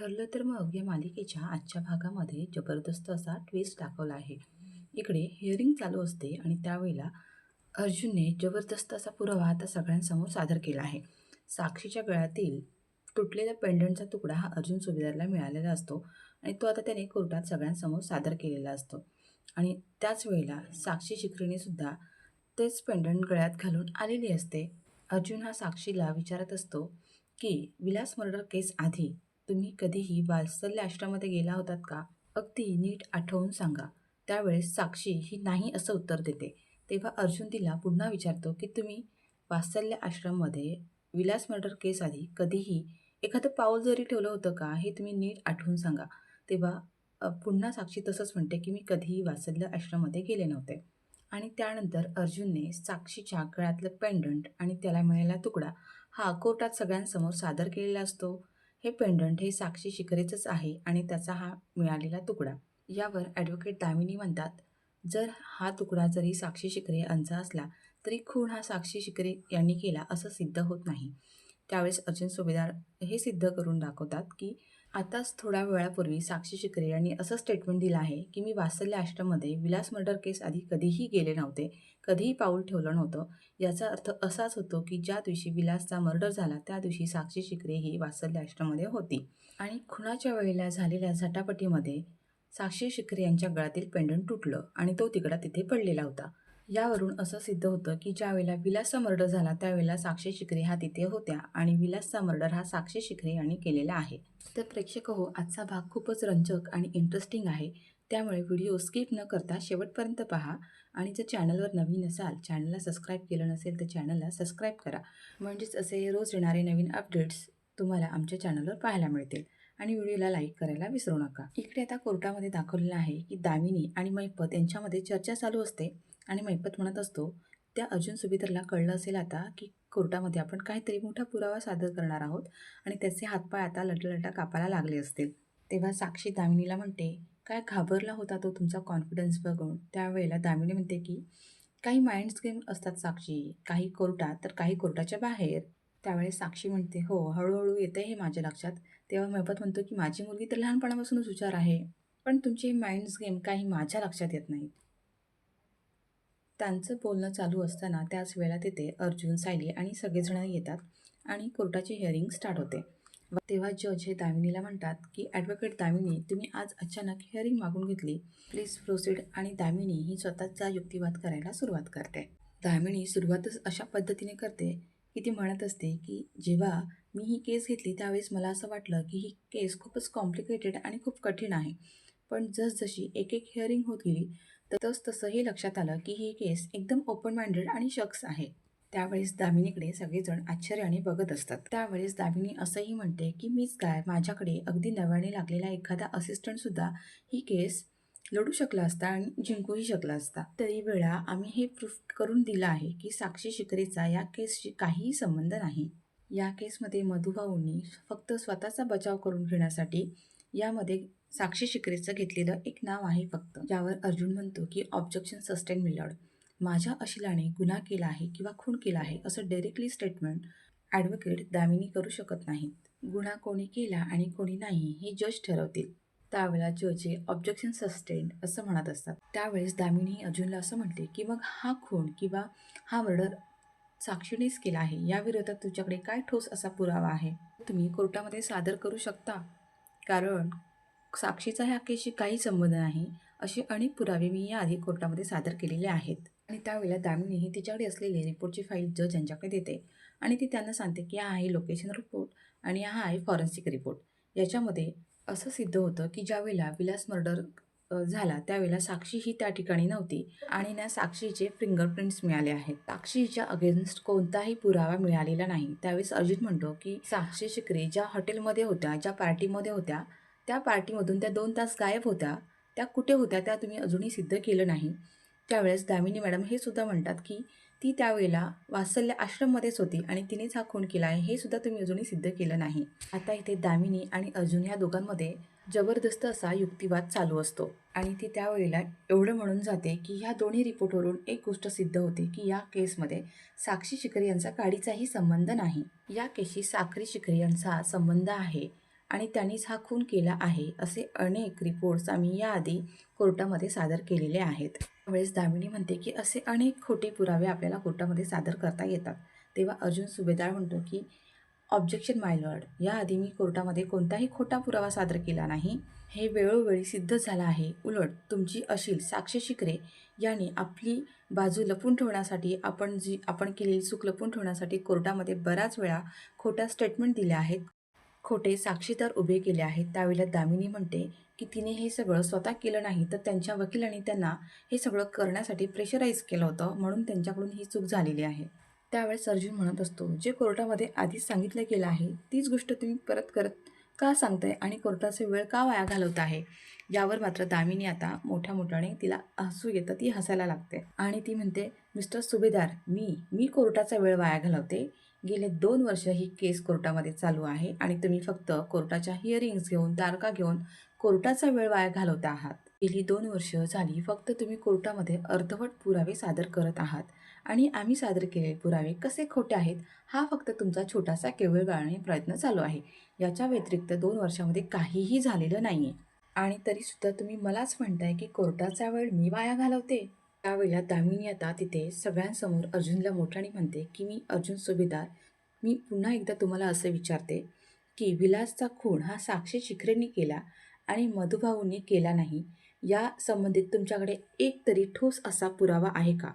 ठरलं तर मग या मालिकेच्या आजच्या भागामध्ये जबरदस्त असा ट्विस्ट दाखवला आहे. इकडे हिअरिंग चालू असते आणि त्यावेळेला अर्जुनने जबरदस्त असा पुरावा आता सगळ्यांसमोर सादर केला आहे. साक्षीच्या गळ्यातील तुटलेल्या पेंडंटचा तुकडा हा अर्जुन सुभेदारला मिळालेला असतो आणि तो आता त्याने कोर्टात सगळ्यांसमोर सादर केलेला असतो. आणि त्याच वेळेला साक्षी शिखरीनेसुद्धा तेच पेंडंट गळ्यात घालून आलेली असते. अर्जुन हा साक्षीला विचारत असतो की विलास मर्डर केस आधी तुम्ही कधीही वात्सल्य आश्रमामध्ये गेला होतात का? अगदी नीट आठवून सांगा. त्यावेळेस साक्षी ही नाही असं उत्तर देते. तेव्हा अर्जुन तिला पुन्हा विचारतो की तुम्ही वात्सल्य आश्रममध्ये विलास मर्डर केस आधी कधीही एखादं पाऊल जरी ठेवलं होतं का हे तुम्ही नीट आठवून सांगा. तेव्हा पुन्हा साक्षी तसंच म्हणते की मी कधीही वात्सल्य आश्रममध्ये गेले नव्हते. आणि त्यानंतर अर्जुनने साक्षीच्या गळ्यातलं पेंडंट आणि त्याला मिळालेला तुकडा हा कोर्टात सगळ्यांसमोर सादर केलेला असतो. हे पेंडंट हे साक्षी शिखरेचंच आहे आणि त्याचा हा मिळालेला तुकडा. यावर ॲडव्होकेट दामिनी म्हणतात जर हा तुकडा जरी साक्षी शिखरे यांचा असला तरी खून हा साक्षी शिखरे यांनी केला असं सिद्ध होत नाही. त्यावेळेस अर्जुन सुभेदार हे सिद्ध करून दाखवतात की आताच थोड्या वेळापूर्वी साक्षी शिकरे यांनी असं स्टेटमेंट दिलं आहे की मी वासल्य आश्रममध्ये विलास मर्डर केस आधी कधीही गेले नव्हते कधीही पाऊल ठेवलं नव्हतं. याचा अर्थ असाच होतो की ज्या दिवशी विलासचा मर्डर झाला त्या दिवशी साक्षी शिकरे ही वासल्य आश्रममध्ये होती. आणि खुनाच्या वेळेला झालेल्या झटापटीमध्ये साक्षी शिकरे यांच्या गळ्यातील पेंडंट तुटलं आणि तो तिकडा तिथे पडलेला होता. यावरून असं सिद्ध होतं की ज्यावेळेला विलासचा मर्डर झाला त्यावेळेला साक्षी शिकरे हा तिथे होत्या आणि विलासचा मर्डर हा साक्षी शिकरे यांनी केलेला आहे. तर प्रेक्षक हो आजचा भाग खूपच रंजक आणि इंटरेस्टिंग आहे. त्यामुळे व्हिडिओ स्किप न करता शेवटपर्यंत पहा आणि जर चॅनलवर नवीन असाल चॅनलला सबस्क्राईब केलं नसेल तर चॅनलला सबस्क्राईब करा. म्हणजेच असे रोज येणारे नवीन अपडेट्स तुम्हाला आमच्या चॅनलवर पाहायला मिळतील. आणि व्हिडिओला लाईक करायला विसरू नका. इकडे आता कोर्टामध्ये दाखवलेलं आहे की दामिनी आणि मैपत यांच्यामध्ये चर्चा चालू असते. आणि मैपत म्हणत असतो त्या अर्जुन सुभेदारला कळलं असेल आता की कोर्टामध्ये आपण काहीतरी मोठा पुरावा सादर करणार आहोत आणि त्याचे हातपाय आता लटलटा कापायला लागले असतील. तेव्हा साक्षी दामिनीला म्हणते काय घाबरला होता तो तुमचा कॉन्फिडन्स बघून? त्यावेळेला दामिनी म्हणते की काही माइंड्स गेम असतात साक्षी. काही कोर्टात तर काही कोर्टाच्या बाहेर. त्यावेळेस साक्षी म्हणते हो हळूहळू येते हे माझ्या लक्षात. तेव्हा मैपत म्हणतो की माझी मुलगी तर लहानपणापासूनच हुशार आहे पण तुमचे माइंड्स गेम काही माझ्या लक्षात येत नाहीत. त्यांचं बोलणं चालू असताना त्याच वेळेला तिथे अर्जुन सायली आणि सगळेजण येतात आणि कोर्टाची हिअरिंग स्टार्ट होते. व तेव्हा जज हे दामिनीला म्हणतात की ॲडव्होकेट दामिनी तुम्ही आज अचानक हिअरिंग मागून घेतली. प्लीज प्रोसीड आणि दामिनी ही स्वतःचा युक्तिवाद करायला सुरुवात करते. दामिनी सुरुवातच अशा पद्धतीने करते की ती म्हणत असते की जेव्हा मी ही केस घेतली त्यावेळेस मला असं वाटलं की ही केस खूपच कॉम्प्लिकेटेड आणि खूप कठीण आहे. पण जसजशी एक एक हिअरिंग होत गेली तसंच तस तसंही लक्षात आलं की ही केस एकदम ओपन माइंडेड आणि शख्स आहे. त्यावेळेस दामिनीकडे सगळेजण आश्चर्याने बघत असतात. त्यावेळेस दामिनी असंही म्हणते की मीच काय? माझ्याकडे अगदी नव्याने लागलेला एखादा असिस्टंटसुद्धा ही केस लढू शकला असता आणि जिंकूही शकला असता. तरी वेळा आम्ही हे प्रूफ करून दिलं आहे की साक्षी शिकरेचा या केसशी काहीही संबंध नाही. या केसमध्ये मधुभाऊंनी फक्त स्वतःचा बचाव करून घेण्यासाठी यामध्ये साक्षी शिकरेचं घेतलेलं एक नाव आहे फक्त ज्यावर अर्जुन म्हणतो की ऑब्जेक्शन सस्टेन मिलॉर्ड माझ्या अशिलाने गुन्हा केला आहे किंवा खून केला आहे असं डायरेक्टली स्टेटमेंट ॲडव्होकेट दामिनी करू शकत नाहीत. गुन्हा कोणी केला आणि कोणी नाही हे जज ठरवतील. त्यावेळेला जज हे ऑब्जेक्शन सस्टेन असं म्हणत असतात. त्यावेळेस दामिनी अर्जुनला असं म्हणते की मग हा खून किंवा हा मर्डर साक्षीनेच केला आहे? या विरोधात तुझ्याकडे काय ठोस असा पुरावा आहे? तुम्ही कोर्टामध्ये सादर करू शकता. कारण साक्षीचा ह्या केसशी काही संबंध नाही असे अनेक पुरावे मी याआधी कोर्टामध्ये सादर केलेले आहेत. आणि त्यावेळेला दामिनी ही तिच्याकडे असलेली रिपोर्टची फाईल जज यांच्याकडे देते. आणि ती त्यांना सांगते की हा आहे लोकेशन रिपोर्ट आणि हा आहे फॉरेन्सिक रिपोर्ट. याच्यामध्ये असं सिद्ध होतं की ज्यावेळेला विलास मर्डर झाला त्यावेळेला साक्षी ही त्या ठिकाणी नव्हती आणि ना साक्षीचे फिंगरप्रिंट्स मिळाले आहेत. साक्षीच्या अगेन्स्ट कोणताही पुरावा मिळालेला नाही. त्यावेळेस अर्जित म्हणतो की साक्षी शिकरे ज्या हॉटेलमध्ये होत्या ज्या पार्टीमध्ये होत्या त्या पार्टीमधून त्या दोन तास गायब होत्या त्या कुठे होत्या त्या तुम्ही अजूनही सिद्ध केलं नाही. त्यावेळेस दामिनी मॅडम हे सुद्धा म्हणतात की ती त्यावेळेला वात्सल्य आश्रममध्येच होती आणि तिनेच हा खून केला आहे हे सुद्धा तुम्ही अजूनही सिद्ध केलं नाही. आता इथे दामिनी आणि अर्जुन या दोघांमध्ये जबरदस्त असा युक्तिवाद चालू असतो आणि ती त्यावेळेला एवढं म्हणून जाते की ह्या दोन्ही रिपोर्टवरून एक गोष्ट सिद्ध होते की या केसमध्ये साक्षी शिकरे यांचा काडीचाही संबंध नाही. या केसशी साखरी शिकरे यांचा संबंध आहे. आणि त्यांनीच हा खून केला आहे असे अनेक रिपोर्ट्स आम्ही याआधी कोर्टामध्ये सादर केलेले आहेत. त्यावेळेस दामिनी म्हणते की असे अनेक खोटे पुरावे आपल्याला कोर्टामध्ये सादर करता येतात. तेव्हा अर्जुन सुभेदार म्हणतो की ऑब्जेक्शन माय लॉर्ड याआधी मी कोर्टामध्ये कोणताही खोटा पुरावा सादर केला नाही. हे वेळोवेळी सिद्ध झालं आहे. उलट तुमची अशील साक्ष शिकरे यांनी आपली बाजू लपून ठेवण्यासाठी आपण जी आपण केलेली चूक लपून ठेवण्यासाठी कोर्टामध्ये बऱ्याच वेळा खोट्या स्टेटमेंट दिल्या आहेत. खोटे साक्षीदार उभे केले आहेत त्यावेळेला दामिनी म्हणते की तिने हे सगळं स्वतः केलं नाही तर त्यांच्या वकिलांनी त्यांना हे सगळं करण्यासाठी प्रेशराईज केलं होतं म्हणून त्यांच्याकडून ही चूक झालेली आहे. त्यावेळेस अर्जुन म्हणत असतो जे कोर्टामध्ये आधीच सांगितलं गेलं आहे तीच गोष्ट तुम्ही परत करत का सांगताय आणि कोर्टाचा वेळ का वाया घालवत आहे यावर मात्र दामिनी आता मोठ्या मोठ्याने तिला हसू येतं ती हसायला लागते आणि ती म्हणते मिस्टर सुभेदार मी मी कोर्टाचा वेळ वाया घालवते. गेले दोन वर्ष ही केस कोर्टामध्ये चालू आहे आणि तुम्ही फक्त कोर्टाच्या हिअरिंग्स घेऊन तारखा घेऊन कोर्टाचा वेळ वाया घालवता आहात. गेली दोन वर्ष झाली फक्त तुम्ही कोर्टामध्ये अर्धवट पुरावे सादर करत आहात आणि आम्ही सादर केलेले पुरावे कसे खोटे आहेत हा फक्त तुमचा छोटासा केवळ गाळणे प्रयत्न चालू आहे. याच्या व्यतिरिक्त दोन वर्षामध्ये काहीही झालेलं नाही आहे आणि तरीसुद्धा तुम्ही मलाच म्हणताय की कोर्टाचा वेळ मी वाया घालवते. त्यावेळेला दामिनी आता तिथे सगळ्यांसमोर अर्जुनला मोठ्याने म्हणते की मी अर्जुन सुभेदार. मी पुन्हा एकदा तुम्हाला असं विचारते की विलासचा खून हा साक्षी शिखरेंनी केला आणि मधुभाऊंनी केला नाही? या संबंधित तुमच्याकडे एक तरी ठोस असा पुरावा आहे का?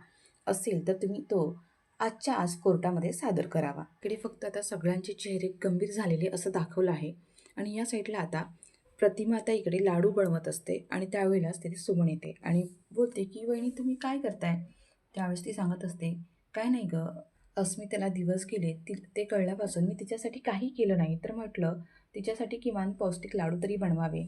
असेल तर तुम्ही तो आजच्या आज कोर्टामध्ये सादर करावा. इकडे फक्त आता सगळ्यांचे चेहरे गंभीर झालेले असं दाखवलं आहे. आणि या साईडला आता प्रतिमा आता इकडे लाडू बनवत असते आणि त्यावेळेलाच तिथे सुमन येते. आणि बोलते की वहिनी तुम्ही काय करताय? त्यावेळेस ती सांगत असते काय नाही गं अस्मितेला दिवस गेले ती ते कळल्यापासून मी तिच्यासाठी काही केलं नाही. तर म्हटलं तिच्यासाठी किमान पौष्टिक लाडू तरी बनवावे.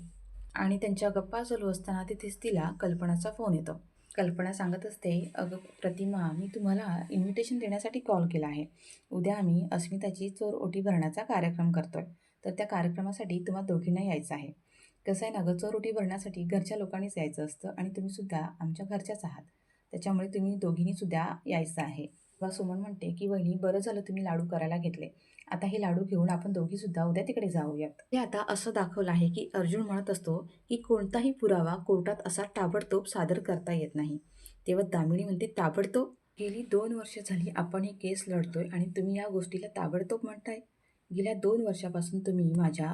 आणि त्यांच्या गप्पा चालू असताना तिथेच तिला कल्पनाचा फोन येतो. कल्पना सांगत असते अगं प्रतिमा मी तुम्हाला इन्व्हिटेशन देण्यासाठी कॉल केला आहे. उद्या आम्ही अस्मिताची चोर ओटी भरण्याचा कार्यक्रम करतोय. तर त्या कार्यक्रमासाठी तुम्हा दोघींना यायचं आहे. कसं आहे ना गं चोर ओटी भरण्यासाठी घरच्या लोकांनीच यायचं असतं आणि तुम्हीसुद्धा आमच्या घरच्याच आहात. त्याच्यामुळे तुम्ही दोघींनीसुद्धा यायचं आहे. तेव्हा सुमन म्हणते की वहिनी बरं झालं तुम्ही लाडू करायला घेतले. आता हे लाडू घेऊन आपण दोघीसुद्धा उद्या तिकडे जाऊयात. हे आता असं दाखवलं आहे की अर्जुन म्हणत असतो की कोणताही पुरावा कोर्टात असा ताबडतोब सादर करता येत नाही. तेव्हा दामिनी म्हणते ताबडतोब? गेली दोन वर्ष झाली आपण ही केस लढतोय आणि तुम्ही या गोष्टीला ताबडतोब म्हणताय. गेल्या दोन वर्षापासून तुम्ही माझ्या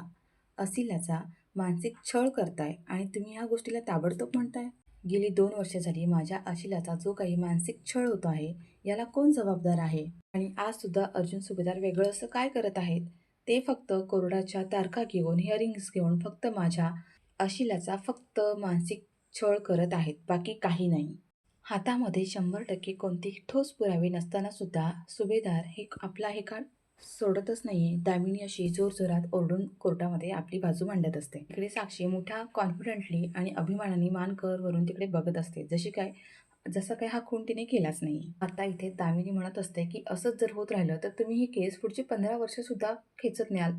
असिलाचा मानसिक छळ करताय आणि तुम्ही ह्या गोष्टीला ताबडतोब म्हणताय. गेली दोन वर्ष झाली माझ्या अशिलाचा जो काही मानसिक छळ होतो आहे याला कोण जबाबदार आहे? आणि आजसुद्धा अर्जुन सुभेदार वेगळं असं काय करत आहेत? ते फक्त कोर्टाच्या तारखा घेऊन हिअरिंग्स घेऊन फक्त माझ्या अशिलाचा फक्त मानसिक छळ करत आहेत बाकी काही नाही. हातामध्ये शंभर टक्के कोणतेही ठोस पुरावे नसताना सुद्धा सुभेदार हे आपला हे काळ सोडतच नाहीये. दामिनी अशी जोरजोरात ओरडून कोर्टामध्ये आपली बाजू मांडत असते. इकडे साक्षी मोठ्या कॉन्फिडंटली आणि अभिमानाने मान कर वरून तिकडे बघत असते. जशी काय जसं काय हा खून तिने केलाच नाही. आता इथे दामिनी म्हणत असते की असंच जर होत राहिलं तर तुम्ही ही केस पुढची पंधरा वर्षसुद्धा खेचत न्याल.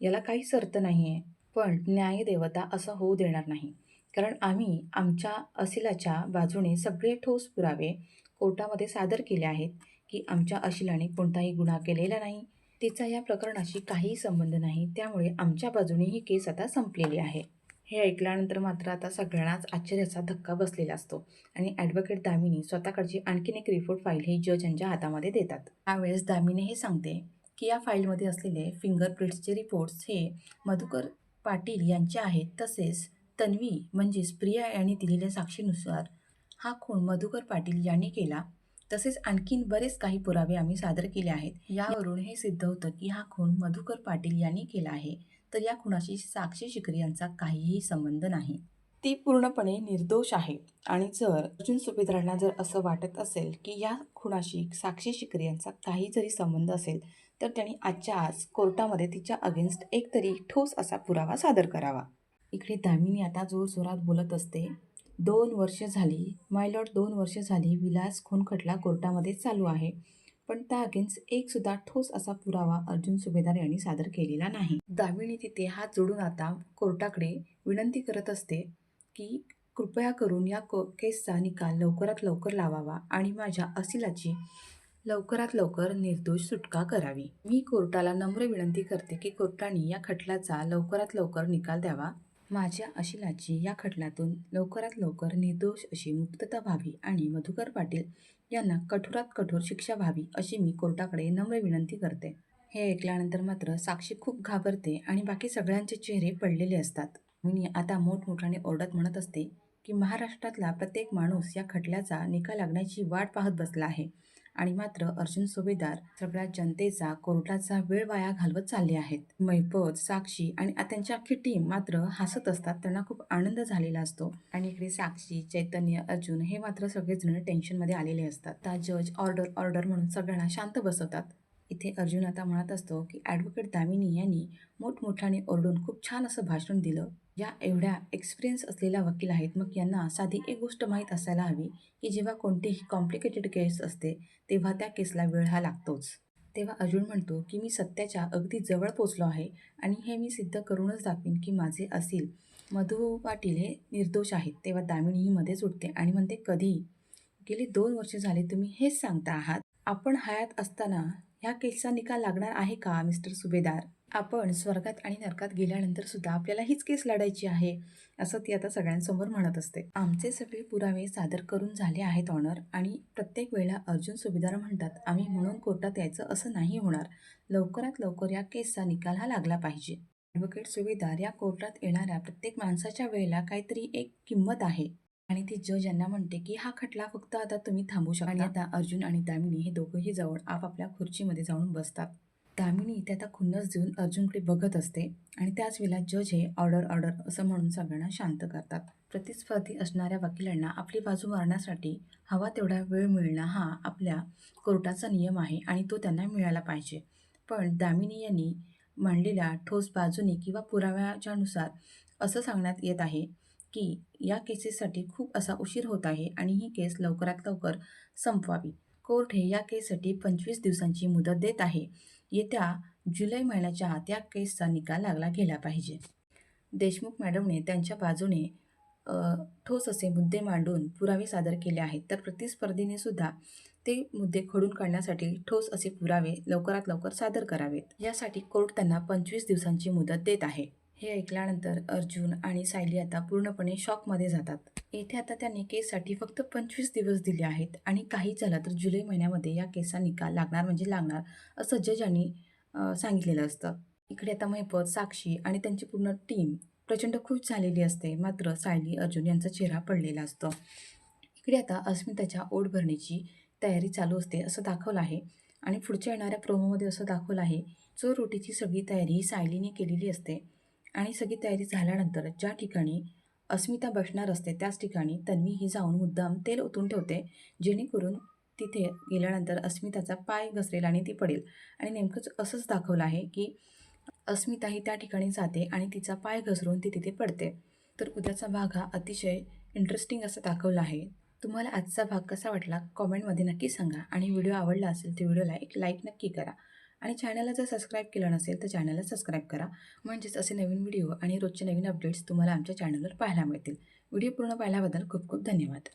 याला काहीच सर्त नाही आहे पण न्यायदेवता असं होऊ देणार नाही. कारण आम्ही आमच्या असिलाच्या बाजूने सगळे ठोस पुरावे कोर्टामध्ये सादर केले आहेत की आमच्या अशिलाने कोणताही गुन्हा केलेला नाही. तिचा या प्रकरणाशी काहीही संबंध नाही. त्यामुळे आमच्या बाजूने ही केस आता संपलेली आहे. हे ऐकल्यानंतर मात्र आता सगळ्यांनाच आश्चर्याचा धक्का बसलेला असतो. आणि ॲडव्होकेट दामिनी स्वतःकडची आणखीन एक रिपोर्ट फाईल ही जज यांच्या हातामध्ये देतात. त्यावेळेस दामिनी हे सांगते की या फाईलमध्ये असलेले फिंगरप्रिंट्सचे रिपोर्ट्स हे मधुकर पाटील यांचे आहेत. तसेच तन्वी म्हणजेच प्रिया यांनी दिलेल्या साक्षीनुसार हा खून मधुकर पाटील यांनी केला. तसेच आणखीन बरेच काही पुरावे आम्ही सादर केले आहेत. यावरून हे सिद्ध होतं की हा खून मधुकर पाटील यांनी केला आहे. तर या खुनाशी साक्षी शिकरी यांचा काहीही संबंध नाही. ती पूर्णपणे निर्दोष आहे. आणि जर अर्जुन सुभेदारांना जर असं वाटत असेल की या खुनाशी साक्षी शिकरी यांचा काही जरी संबंध असेल तर त्यांनी आजच्या आज कोर्टामध्ये तिच्या अगेन्स्ट एक तरी ठोस असा पुरावा सादर करावा. इकडे दामिनी आता जोरजोरात बोलत असते दोन वर्ष झाली माय लॉर्ड दोन वर्ष झाली विलास खून खटला कोर्टामध्ये चालू आहे. पण त्या अगेन्स्ट एक सुद्धा ठोस असा पुरावा अर्जुन सुभेदार यांनी सादर केलेला नाही. दामिनी तिथे हात जोडून आता कोर्टाकडे विनंती करत असते की कृपया करून या को केसचा निकाल लवकरात लवकर लावावा आणि माझ्या असिलाची लवकरात लवकर निर्दोष सुटका करावी. मी कोर्टाला नम्र विनंती करते की कोर्टाने या खटल्याचा लवकरात लवकर निकाल द्यावा. माझ्या अशिलाची या खटल्यातून लवकरात लवकर निर्दोष अशी मुक्तता व्हावी आणि मधुकर पाटील यांना कठोरात कठोर शिक्षा व्हावी अशी मी कोर्टाकडे नम्र विनंती करते. हे ऐकल्यानंतर मात्र साक्षी खूप घाबरते आणि बाकी सगळ्यांचे चेहरे पडलेले असतात. मी आता मोठमोठ्याने ओरडत म्हणत असते की महाराष्ट्रातला प्रत्येक माणूस या खटल्याचा निकाल लागण्याची वाट पाहत बसला आहे. आणि मात्र अर्जुन सुभेदार सगळ्या जनतेचा कोर्टाचा वेळ वाया घालवत चालले आहेत. मैपत साक्षी आणि त्यांची अख्खी टीम मात्र हसत असतात. त्यांना खूप आनंद झालेला असतो. आणि इकडे साक्षी चैतन्य अर्जुन हे मात्र सगळेजण टेन्शनमध्ये आलेले असतात. त्या जज ऑर्डर ऑर्डर म्हणून सगळ्यांना शांत बसवतात. इथे अर्जुन आता म्हणत असतो की ॲडव्होकेट दामिनी यांनी मोठमोठ्याने ओरडून खूप छान असं भाषण दिलं. या एवढ्या एक्सपिरियन्स असलेल्या वकील आहेत. मग यांना साधी एक गोष्ट माहीत असायला हवी की जेव्हा कोणतीही कॉम्प्लिकेटेड केस असते तेव्हा त्या केसला वेळ हा लागतोच. तेव्हा अर्जुन म्हणतो की मी सत्याच्या अगदी जवळ पोचलो आहे आणि हे मी सिद्ध करूनच दाखवीन की माझे असील मधु पाटील हे निर्दोष आहेत. तेव्हा दामिनी ही मध्येच उठते आणि म्हणते कधी? गेली दोन वर्ष झाले तुम्ही हेच सांगता आहात? आपण हयात असताना ह्या केसचा निकाल लागणार आहे का मिस्टर सुभेदार? आपण स्वर्गात आणि नरकात गेल्यानंतर सुद्धा आपल्याला हीच केस लढायची आहे असं ती आता सगळ्यांसमोर म्हणत असते. आमचे सगळे पुरावे सादर करून झाले आहेत ऑनर आणि प्रत्येक वेळेला अर्जुन सुभेदार म्हणतात आम्ही म्हणून कोर्टात यायचं असं नाही होणार. लवकरात लवकर या केसचा निकाल हा लागला पाहिजे. ॲडव्होकेट सुभेदार या कोर्टात येणाऱ्या प्रत्येक माणसाच्या वेळेला काहीतरी एक किंमत आहे. आणि ती जज यांना म्हणते की हा खटला फक्त आता तुम्ही थांबू शकता. आणि आता अर्जुन आणि दामिनी हे दोघंही जवळ आपापल्या खुर्चीमध्ये जाऊन बसतात. दामिनी ते आता खुन्नस देऊन अर्जुनकडे बघत असते आणि त्याच वेळेला जज हे ऑर्डर ऑर्डर असं म्हणून सगळ्यांना शांत करतात. प्रतिस्पर्धी असणाऱ्या वकिलांना आपली बाजू मारण्यासाठी हवा तेवढा वेळ मिळणं हा आपल्या कोर्टाचा नियम आहे आणि तो त्यांना मिळाला पाहिजे. पण दामिनी यांनी मांडलेल्या ठोस बाजूने किंवा पुराव्याच्यानुसार असं सांगण्यात येत आहे की या केसेससाठी खूप असा उशीर होत आहे आणि ही केस लवकरात लवकर संपवावी. कोर्ट हे या केससाठी पंचवीस दिवसांची मुदत देत आहे. येत्या जुलै महिन्याच्या आत या केसचा निकाल लागला गेला पाहिजे. देशमुख मॅडमने त्यांच्या बाजूने ठोस असे मुद्दे मांडून पुरावे सादर केले आहेत. तर प्रतिस्पर्धीने सुद्धा ते मुद्दे खोडून काढण्यासाठी ठोस असे पुरावे लवकरात लवकर सादर करावेत. यासाठी कोर्ट त्यांना पंचवीस दिवसांची मुदत देत आहे. हे ऐकल्यानंतर अर्जुन आणि सायली आता पूर्णपणे शॉकमध्ये जातात. येथे आता त्यांनी केससाठी फक्त पंचवीस दिवस दिले आहेत आणि काही झालं तर जुलै महिन्यामध्ये या केसचा निकाल लागणार म्हणजे लागणार असं जजांनी सांगितलेलं असतं. इकडे आता महिपत साक्षी आणि त्यांची पूर्ण टीम प्रचंड खुश झालेली असते मात्र सायली अर्जुन यांचा चेहरा पडलेला असतो. इकडे आता अस्मिताच्या ओढ भरण्याची तयारी चालू असते असं दाखवलं आहे आणि पुढच्या येणाऱ्या प्रोमोमध्ये असं दाखवलं आहे चोर रोटीची सगळी तयारी सायलीने केलेली असते. आणि सगळी तयारी झाल्यानंतर ज्या ठिकाणी अस्मिता बसणार असते त्याच ठिकाणी तन्वी ही जाऊन मुद्दाम तेल ओतून ठेवते जेणेकरून तिथे गेल्यानंतर अस्मिताचा पाय घसरेल आणि ती पडेल. आणि नेमकंच असंच दाखवलं आहे की अस्मिता ही त्या ठिकाणी जाते आणि तिचा पाय घसरून ती तिथे पडते. तर उद्याचा भाग हा अतिशय इंटरेस्टिंग असं दाखवला आहे. तुम्हाला आजचा भाग कसा वाटला? कॉमेंटमध्ये नक्की सांगा. आणि व्हिडिओ आवडला असेल तर व्हिडिओला एक लाईक नक्की करा. आणि चॅनलला जर सबस्क्राईब केलं नसेल तर चॅनलला सबस्क्राईब करा. म्हणजेच असे नवीन व्हिडिओ आणि रोजचे नवीन अपडेट्स तुम्हाला आमच्या चॅनलवर पाहायला मिळतील. व्हिडिओ पूर्ण पाहिल्याबद्दल खूप खूप धन्यवाद.